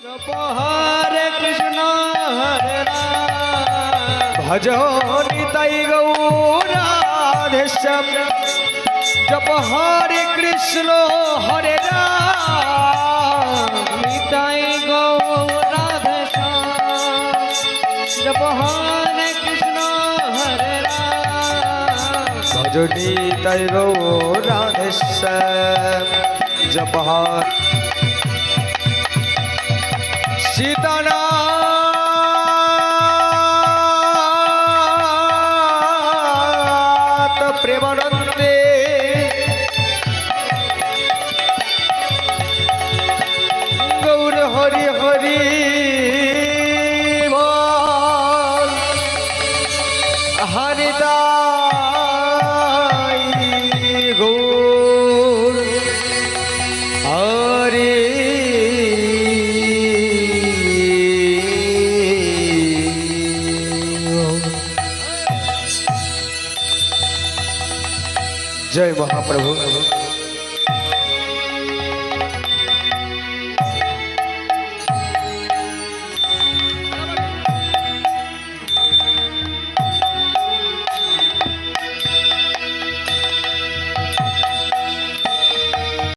हरे कृष्ण, हरे राम। भजो नितय गौराधेशम जप हरे कृष्ण, हरे राम। नितय गौराधेशम जप हरे कृष्ण, हरे राम। भजो नितय गौराधेशम जप প্রেমানন্দে। গৌর হরি হরি বল। হরিদাই গৌর। হরে જય મહાપ્રભુ.